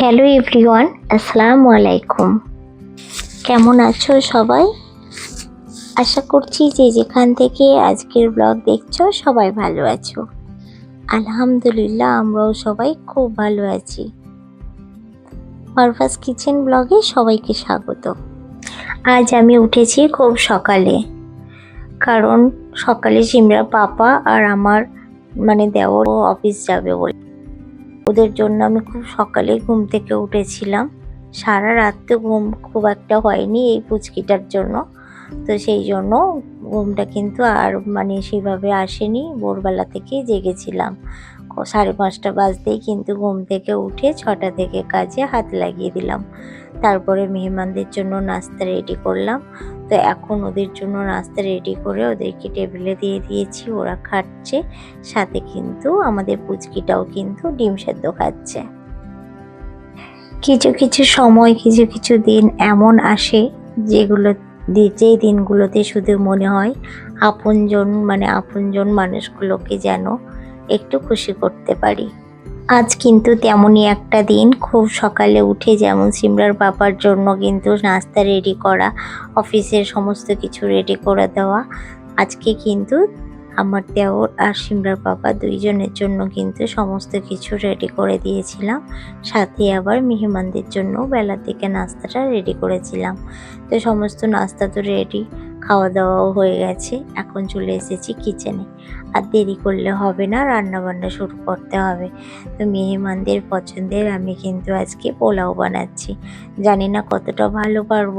Hello everyone, আসসালামু আলাইকুম। কেমন আছো সবাই? আশা করছি যে যেখান থেকে আজকের ব্লগ দেখছ সবাই ভালো আছো। আলহামদুলিল্লাহ, আমরাও সবাই খুব ভালো আছি। পারভাস কিচেন ব্লগে সবাইকে স্বাগত। আজ আমি উঠেছি খুব সকালে। কারণ সকালে সিমরা পাপা আর আমার মানে দেওর অফিস যাবে বলে। ওদের জন্য আমি খুব সকালে ঘুম থেকে উঠেছিলাম। সারা রাত্রে ঘুম খুব একটা হয়নি এই পুচকিটার জন্য। তো সেই জন্য ঘুমটা কিন্তু আর মানে সেইভাবে আসেনি। ভোরবেলা থেকে জেগেছিলাম। সাড়ে পাঁচটা বাজতেই কিন্তু ঘুম থেকে উঠে ছটা থেকে কাজে হাত লাগিয়ে দিলাম। তারপরে মেহমানদের জন্য নাস্তা রেডি করলাম। তো এখন ওদের জন্য নাস্তা রেডি করে ওদেরকে টেবিলে দিয়ে দিয়েছি। ওরা খাচ্ছে, সাথে কিন্তু আমাদের পুচকিটাও কিন্তু ডিম সেদ্ধ খাচ্ছে। কিছু কিছু সময়, কিছু কিছু দিন এমন আসে যেগুলো যেই দিনগুলোতে শুধু মনে হয় আপনজন মানে আপনজন মানুষগুলোকে যেন একটু খুশি করতে পারি। আজ কিন্তু তেমনই একটা দিন। খুব সকালে উঠে যেমন সিমরার বাবার জন্য কিন্তু নাস্তা রেডি করা, অফিসের সমস্ত কিছু রেডি করে দেওয়া। আজকে কিন্তু আমার দেওর আর সিমরার বাবা দুইজনের জন্য কিন্তু সমস্ত কিছু রেডি করে দিয়েছিলাম। সাথে আবার মেহমানদের জন্য বেলা থেকে নাস্তাটা রেডি করেছিলাম। তো সমস্ত নাস্তা তো রেডি খাওয়া দাওয়াও হয়ে গেছে। এখন চলে এসেছি কিচেনে আর দেরি করলে হবে না রান্না বান্না শুরু করতে হবে। তো মেহমানদের পছন্দের আমি কিন্তু আজকে পোলাও বানাচ্ছি। জানি না কতটা ভালো পারব।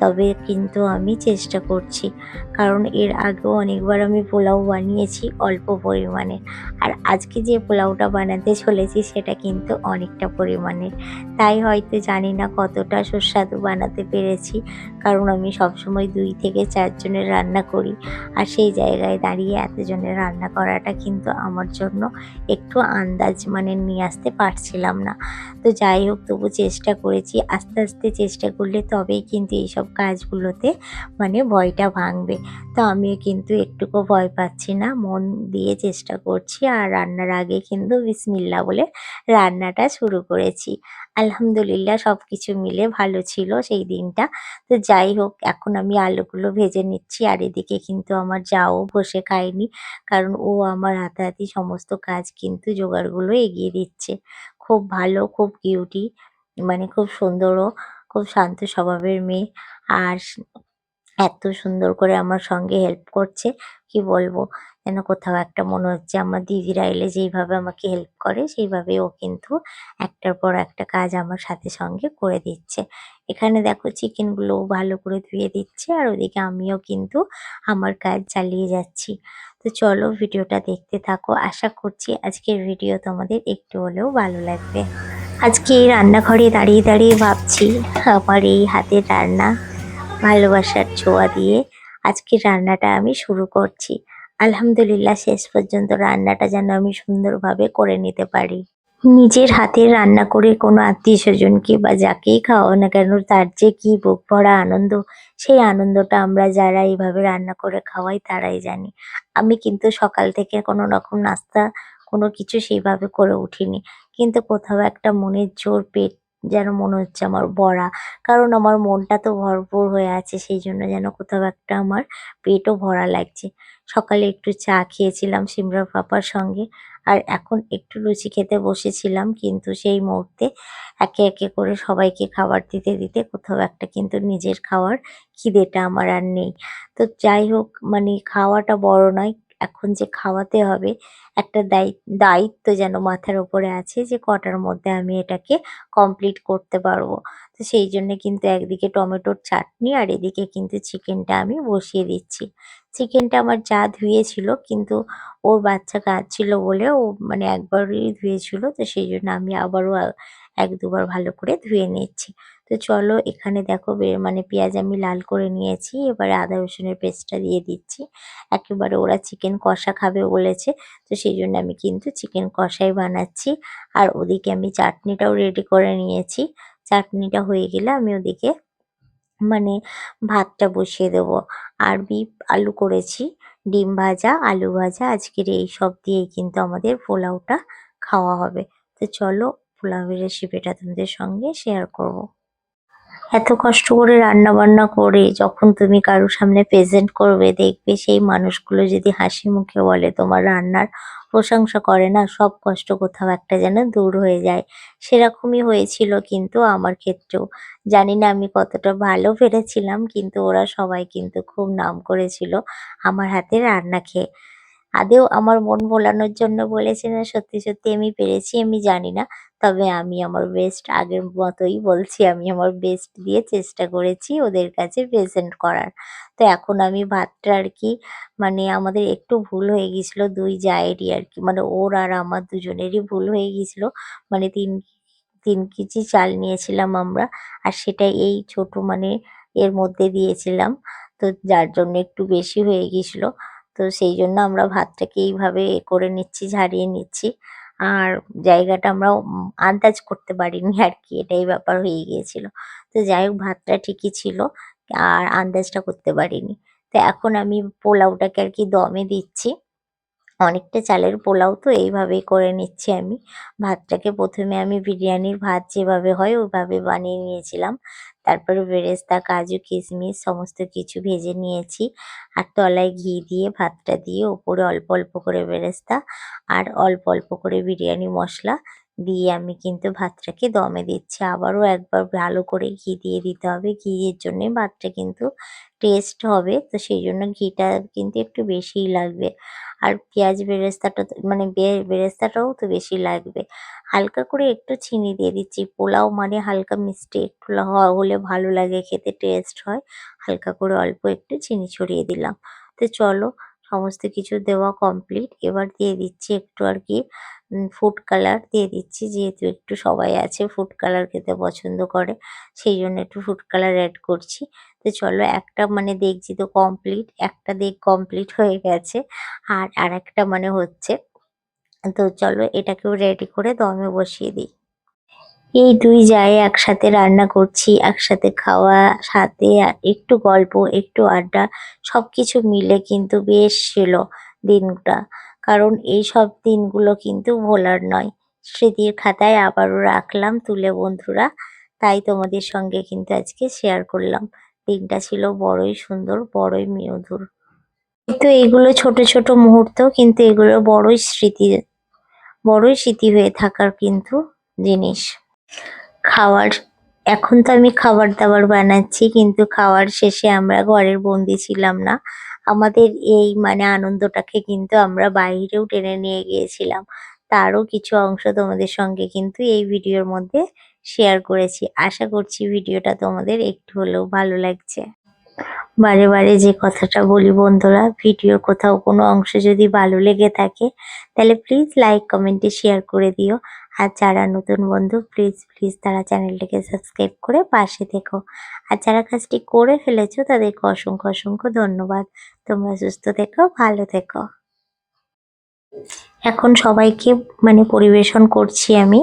তবে কিন্তু আমি চেষ্টা করছি। কারণ এর আগেও অনেকবার আমি পোলাও বানিয়েছি অল্প পরিমাণে। আর আজকে যে পোলাওটা বানাতে চলেছি সেটা কিন্তু অনেকটা পরিমাণের তাই হয়তো জানি না কতটা সুস্বাদু বানাতে পেরেছি। কারণ আমি সবসময় দুই থেকে চারজনের রান্না করি। আর সেই জায়গায় দাঁড়িয়ে এতজনের রান্না করাটা কিন্তু আমার জন্য একটু আন্দাজ মানে নিয়ে আসতে পারছিলাম না। তো যাই হোক, তবু চেষ্টা করেছি। আস্তে আস্তে চেষ্টা করলে তবেই কিন্তু এইসব কাজগুলোতে মানে ভয়টা ভাঙবে। তো আমিও কিন্তু একটুকু ভয় পাচ্ছি না, মন দিয়ে চেষ্টা করছি আর রান্নার আগে কিন্তু বিসমিল্লা বলে রান্নাটা শুরু করেছি। আলহামদুলিল্লাহ সব কিছু মিলে ভালো ছিল সেই দিনটা। তো যাই হোক, এখন আমি আলুগুলো ভেজে নিচ্ছি আর এদিকে কিন্তু আমার যাও বসে খায়নি কারণ ও আমার হাতাহাতি সমস্ত কাজ কিন্তু জোগাড়গুলো এগিয়ে দিচ্ছে। খুব ভালো, খুব কিউটি মানে খুব সুন্দরও খুব শান্ত স্বভাবের মেয়ে। আর এত সুন্দর করে আমার সঙ্গে হেল্প করছে। কি বলব? যেন কোথাও একটা মনে হচ্ছে আমার দিদিরা এলে যেইভাবে আমাকে হেল্প করে সেইভাবে ও কিন্তু একটার পর একটা কাজ আমার সাথে সঙ্গে করে দিচ্ছে। এখানে দেখো চিকেনগুলো ভালো করে ধুয়ে দিচ্ছে, আর ওদিকে আমিও কিন্তু আমার কাজ চালিয়ে যাচ্ছি। তো চলো ভিডিওটা দেখতে থাকো। আশা করছি আজকের ভিডিও তোমাদের একটু হলেও ভালো লাগবে। আজকে এই রান্নাঘরে দাঁড়িয়ে দাঁড়িয়ে ভাবছি, আমার এই হাতের রান্না, ভালোবাসার ছোঁয়া দিয়ে আজকে রান্নাটা আমি শুরু করছি। আলহামদুলিল্লাহ শেষ পর্যন্ত রান্নাটা যেন আমি সুন্দরভাবে করে নিতে পারি। নিজের হাতের রান্না করে কোনো আত্মীয় স্বজনকে বা যাকেই খাওয়াও না কেন, তার যে কি বুক ভরা আনন্দ, সেই আনন্দটা আমরা যারা এইভাবে রান্না করে খাওয়াই তারাই জানি। আমি কিন্তু সকাল থেকে কোনো রকম নাস্তা, কোনো কিছু সেইভাবে করে উঠিনি। কিন্তু কোথাও একটা মনের জোর পেট যেন মনে হচ্ছে আমার ভরা কারণ আমার মনটা তো ভরপুর হয়ে আছে, সেই জন্য যেন কোথাও একটা আমার পেটও ভরা লাগছে। সকালে একটু চা খেয়েছিলাম সিমরার পাপার সঙ্গে, আর এখন একটু লুচি খেতে বসেছিলাম, কিন্তু সেই মুহূর্তে একে একে করে সবাইকে খাবার দিতে দিতে কোথাও একটা কিন্তু নিজের খাওয়ার খিদেটা আমার আর নেই। তো যাই হোক মানে খাওয়াটা বড় নয় এখন যে খাওয়াতে হবে, একটা দায়ি, দায়িত্ব যেন মাথার উপরে আছে যে কটার মধ্যে আমি এটাকে কমপ্লিট করতে পারব। তো সেই জন্য কিন্তু একদিকে টমেটোর চাটনি আর এদিকে কিন্তু চিকেনটা আমি বসিয়ে দিচ্ছি। চিকেনটা আমার যা ধুয়েছিল কিন্তু ওর বাচ্চা কাঁদছিল বলে ও মানে একবারই ধুয়েছিল, তো সেই জন্য আমি আবারও এক দুবার ভালো করে ধুয়ে নিচ্ছি। তো চলো এখানে দেখো মানে পেঁয়াজ আমি লাল করে নিয়েছি, এবারে আদা রসুনের পেস্টটা দিয়ে দিচ্ছি। একেবারে ওরা চিকেন কষা খাবে বলেছে, তো সেই জন্য আমি কিন্তু চিকেন কষাই বানাচ্ছি। আর ওদিকে আমি চাটনিটাও রেডি করে নিয়েছি। চাটনিটা হয়ে গেলে আমি ওদিকে মানে ভাতটা বসিয়ে দেবো। আর বিপ আলু করেছি, ডিম ভাজা, আলু ভাজা, আজকের এই সব দিয়েই কিন্তু আমাদের পোলাওটা খাওয়া হবে। তো চলো পোলাওয়ের রেসিপিটা তোমাদের সঙ্গে শেয়ার করব। এত কষ্ট করে রান্না বান্না করে যখন তুমি কারোর সামনে প্রেজেন্ট করবে, দেখবে সেই মানুষগুলো যদি হাসি মুখে বলে, তোমার রান্নার প্রশংসা করে না, সব কষ্ট কোথাও একটা যেন দূর হয়ে যায়। সেরকমই হয়েছিল কিন্তু আমার ক্ষেত্রেও। জানি না আমি কতটা ভালো পেরেছিলাম, কিন্তু ওরা সবাই কিন্তু খুব নাম করেছিল আমার হাতে রান্না খেয়ে। আদেও আমার মন ভোলানোর জন্য বলেছে না, সত্যি সত্যি আমি পেরেছি, আমি জানি না। তবে আমি আমার বেস্ট আগের মতোই বলছি, আমি আমার বেস্ট দিয়ে চেষ্টা করেছি ওদের কাছে প্রেজেন্ট করার। তো এখন আমি ভাতটা আর কি মানে আমাদের একটু ভুল হয়ে গিয়েছিল দুই জায়েরই আর কি মানে ওর আর আমার দুজনেরই ভুল হয়ে গিয়েছিল মানে তিন তিন কেজি চাল নিয়েছিলাম আমরা, আর সেটা এই ছোট মানে এর মধ্যে দিয়েছিলাম। তো যার জন্য একটু বেশি হয়ে গিয়েছিল তো সেই জন্য আমরা ভাতটাকে এইভাবে এ করে নিচ্ছি, ঝারিয়ে নিচ্ছি। আর জায়গাটা আমরা আন্দাজ করতে পারিনি আর কি, এটাই ব্যাপার হয়ে গিয়েছিল। তো যাই হোক, ভাতটা ঠিকই ছিল আর আন্দাজটা করতে পারিনি। তো এখন আমি পোলাওটাকে আর কি দমে দিচ্ছি। অনেকটা চালের পোলাও তো এইভাবেই করে নিচ্ছি আমি। ভাতটাকে প্রথমে আমি বিরিয়ানির ভাত যেভাবে হয় ওইভাবে বানিয়ে নিয়েছিলাম। তারপরে বেরেস্তা, কাজু, কিশমিশ সমস্ত কিছু ভেজে নিয়েছি। আর তলায় ঘি দিয়ে, ভাতটা দিয়ে ওপরে অল্প অল্প করে বেরেস্তা আর অল্প অল্প করে বিরিয়ানি মশলা দিয়ে আমি কিন্তু ভাতটাকে দমে দিচ্ছি। আবারও একবার ভালো করে ঘি দিয়ে দিতে হবে। ঘিয়ের জন্যে ভাতটা কিন্তু টেস্ট হবে। তো সেই জন্য ঘিটা কিন্তু একটু বেশিই লাগবে। আর পেঁয়াজ বেরেস্তাটা মানে বেরেস্তাটাও তো বেশি লাগবে। হালকা করে একটু চিনি দিয়ে দিচ্ছি। পোলাও মানে হালকা মিষ্টি একটু হলে ভালো লাগে, খেতে টেস্ট হয়। হালকা করে অল্প একটু চিনি ছড়িয়ে দিলাম। তো চলো, সমস্ত কিছু দেওয়া কমপ্লিট এবার দিয়ে দিচ্ছি একটু আর কি ফুড কালার দিয়ে দিচ্ছি। যেহেতু একটু সবাই আছে ফুড কালার খেতে পছন্দ করে, সেই জন্য একটু ফুড কালার অ্যাড করছি। তো চলো একটা মানে দেখছি তো কমপ্লিট একটা দিক কমপ্লিট হয়ে গেছে। আর আরেকটা মানে হচ্ছে, তো চলো এটাকেও রেডি করে দমে বসিয়ে দিই। এই দুই জায়ে একসাথে রান্না করছি, একসাথে খাওয়া, সাথে একটু গল্প, একটু আড্ডা, সবকিছু মিলে কিন্তু বেশ ছিল দিনটা। কারণ এই সব দিনগুলো কিন্তু ভোলার নয়। স্মৃতির খাতায় আবারও রাখলাম তুলে বন্ধুরা। তাই তোমাদের সঙ্গে কিন্তু আজকে শেয়ার করলাম। দিনটা ছিল বড়ই সুন্দর, বড়ই মধুর। কিন্তু এইগুলো ছোট ছোট মুহূর্ত, কিন্তু এগুলো বড়ই স্মৃতি বড়ই স্মৃতি হয়ে থাকার কিন্তু জিনিস। খাওয়ার, এখন তো আমি খাবার দাবার বানাচ্ছি, কিন্তু খাওয়ার শেষে আমরা ঘরের বন্দি ছিলাম না। আমাদের এই মানে আনন্দটাকে কিন্তু আমরা বাইরেও টেনে নিয়ে গিয়েছিলাম। তারও কিছু অংশ তোমাদের সঙ্গে কিন্তু এই ভিডিওর মধ্যে শেয়ার করেছি। আশা করছি ভিডিওটা তোমাদের একটু হলেও ভালো লাগছে। বারে বারে যে কথাটা বলি বন্ধুরা, ভিডিওর কোথাও কোনো অংশ যদি ভালো লেগে থাকে, তাহলে প্লিজ লাইক কমেন্টে শেয়ার করে দিও। আর যারা নতুন বন্ধু প্লিজ প্লিজ তারা চ্যানেলটিকে সাবস্ক্রাইব করে পাশে থেকো। আর যারা কাজটি করে ফেলেছো, তাদেরকে অসংখ্য অসংখ্য ধন্যবাদ। তোমরা সুস্থ থেকো, ভালো থেকো। এখন সবাইকে মানে পরিবেশন করছি আমি।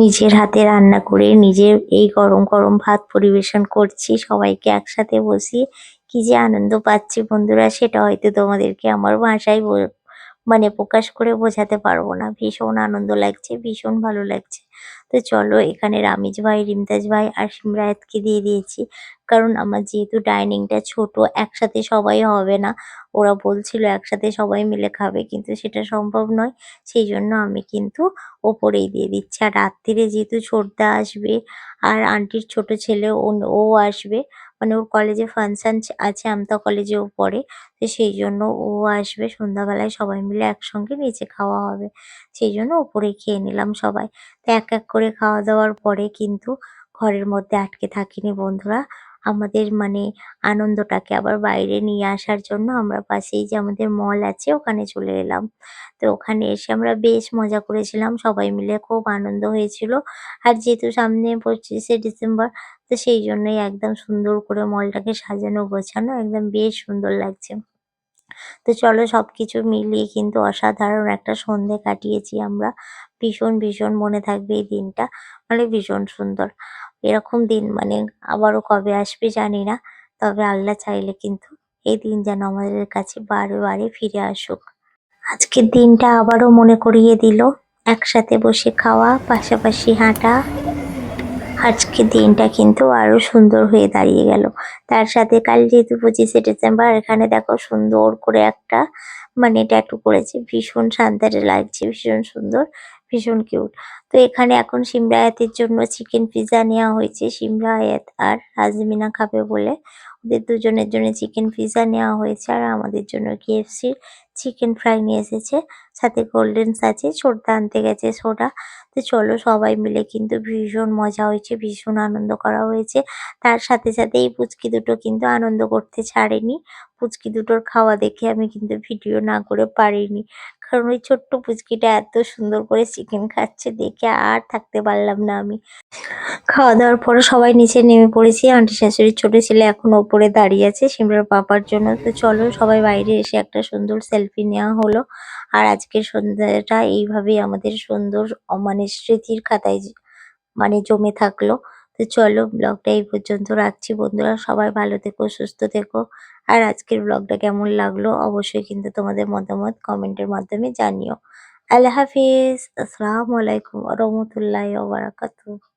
নিজের হাতে রান্না করে নিজের এই গরম গরম ভাত পরিবেশন করছি। সবাইকে একসাথে বসিয়ে কি যে আনন্দ পাচ্ছি বন্ধুরা, সেটা হয়তো তোমাদেরকে আমার ভাষায় মানে প্রকাশ করে বোঝাতে পারব না। ভীষণ আনন্দ লাগছে, ভীষণ ভালো লাগছে। তো চলো, এখানে রামিজ ভাই, রিমতাজ ভাই আর সিমরায়াতকে দিয়ে দিয়েছি। কারণ আমার যেহেতু ডাইনিংটা ছোট, একসাথে সবাই হবে না। ওরা বলছিল একসাথে সবাই মিলে খাবে, কিন্তু সেটা সম্ভব নয়। সেই জন্য আমি কিন্তু ওপরেই দিয়ে দিচ্ছি। আর রাত্রিরে যেহেতু ছোটদা আসবে, আর আন্টির ছোট ছেলে ও- আসবে মানে ওর কলেজ -এ ফাংশন আছে, আমতা কলেজ -এ ও পড়ে। তো সেই জন্য ও আসবে সন্ধ্যাবেলায় সবাই মিলে একসঙ্গে নিচে খাওয়া হবে। সেই জন্য ওপরেই খেয়ে নিলাম সবাই। তো এক এক করে খাওয়া দাওয়ার পরে কিন্তু ঘরের মধ্যে আটকে থাকিনি বন্ধুরা। আমাদের মানে আনন্দটাকে আবার বাইরে নিয়ে আসার জন্য আমরা পাশেই যে আমাদের মল আছে, ওখানে চলে এলাম। তো ওখানে এসে আমরা বেশ মজা করেছিলাম, সবাই মিলে খুব আনন্দ হয়েছিল। আর যেহেতু সামনে পঁচিশে ডিসেম্বর, তো সেই জন্যই একদম সুন্দর করে মলটাকে সাজানো, গোছানো একদম বেশ সুন্দর লাগছে। তো চলো সবকিছু মিলিয়ে কিন্তু অসাধারণ একটা সন্ধে কাটিয়েছি আমরা। ভীষণ ভীষণ মনে থাকবে এই দিনটা। মানে ভীষণ সুন্দর। এরকম দিন মানে আবারও কবে আসবে জানি না। তবে আল্লাহ চাইলে কিন্তু এই দিন যেন আমাদের কাছে বারে বারে ফিরে আসুক। আজকের দিনটা আবারও মনে করিয়ে দিল, একসাথে বসে খাওয়া, পাশাপাশি হাঁটা। আজকের দিনটা কিন্তু আরও সুন্দর হয়ে দাঁড়িয়ে গেল। তার সাথে কাল যেহেতু পঁচিশে ডিসেম্বর, এখানে দেখো সুন্দর করে একটা মানে ট্যাটু করেছে। ভীষণ শান্তারে লাগছে, ভীষণ সুন্দর। ভীষণ কিউট তো এখানে এখন সিমরায়াতের জন্য চিকেন পিজা নেওয়া হয়েছে। সিমরায়াত আর রাজমিনা খাবে বলে ওদের দুজনের জন্য চিকেন পিজা নেওয়া হয়েছে আর আমাদের জন্য কেএফসি চিকেন ফ্রাই নিয়ে এসেছে। সাথে কোল্ড ড্রিঙ্কস আছে, ছোটদা আনতে গেছে সোডা তো চলো সবাই মিলে কিন্তু ভীষণ মজা হয়েছে, ভীষণ আনন্দ করা হয়েছে। তার সাথে সাথে এই পুচকি দুটো কিন্তু আনন্দ করতে ছাড়েনি। পুচকি দুটোর খাওয়া দেখে আমি কিন্তু ভিডিও না করে পারিনি। কারণ ওই ছোট্ট পুচকিটা এত সুন্দর করে চিকেন খাচ্ছে দেখে আর থাকতে পারলাম না আমি। খাওয়া দাওয়ার পরে সবাই নিচে নেমে পড়েছি আন্টি শাশুড়ির ছোট ছেলে এখন ওপরে দাঁড়িয়ে আছে, সিমরার পাপার জন্য। তো চলো সবাই বাইরে এসে একটা সুন্দর সেলফি নেওয়া হলো। আর আজকের সন্ধ্যাটা এইভাবেই আমাদের সুন্দর মানে স্মৃতির খাতায় মানে জমে থাকল। তো চলো ব্লগটা এই পর্যন্ত রাখছি। বন্ধুরা, সবাই ভালো থেকো, সুস্থ থেকো। আর আজকের ব্লগটা কেমন লাগল অবশ্যই কিন্তু তোমাদের মতামত কমেন্টের মাধ্যমে জানিও। আল্লাহ হাফিজ। আসসালামু আলাইকুম রহমতুল্লাহ বারাকাতুহ।